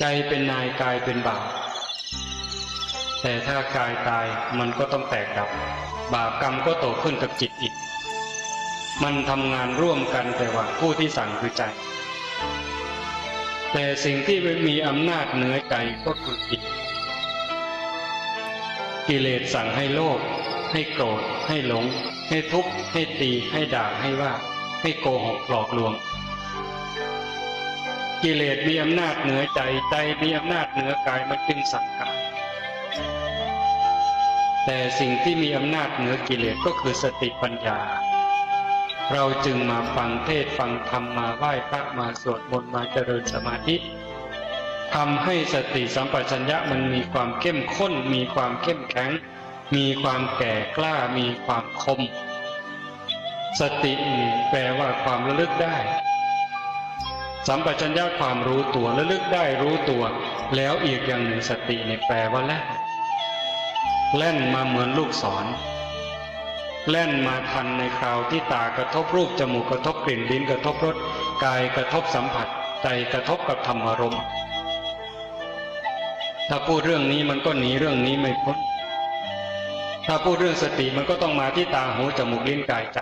ใจเป็นนายกายเป็นบ่าวแต่ถ้ากายตายมันก็ต้องแตกดับ บาปกรรมก็โตขึ้นกับจิตอีก มันทำงานร่วมกันแต่ว่าผู้ที่สั่งคือใจ แต่สิ่งที่มีอำนาจเหนือใจก็คือจิตกิเลสสั่งให้โลภให้โกรธ ให้หลง ให้ทุกข์ให้ตี ให้ด่าให้ว่า ให้โกหกหลอกลวง กิเลสมีอำนาจเหนือใจใจมีอำนาจเหนือกายมันจึงสั่งกายแต่สิ่งที่มีอำนาจเหนือกิเลสก็คือสติปัญญา เราจึงมาฟังเทศฟังธรรมมาไหว้พระมาสวดมนต์มาเจริญสมาธิทำให้สติสัมปชัญญะมันมีความเข้มข้น มีความเข้มแข็ง มีความแก่กล้ามีความคม สติแปลว่าความระลึกได้ สัมปชัญญะความรู้ตัวระลึกได้รู้ตัว แล้วอีกอย่างหนึ่งสติเนี่ยแปลว่าแล่นแล่นมาเหมือนลูกศร แล่นมาทันในคราวที่ตากระทบรูปจมูกกระทบกลิ่นลิ้นกระทบรสกายกระทบสัมผัส ใจกระทบกับธรรมารมณ์ถ้าพูดเรื่องนี้มันก็หนีเรื่องนี้ไม่พ้นถ้าพูดเรื่องสติมันก็ต้องมาที่ตาหูจมูกลิ้นกายใจ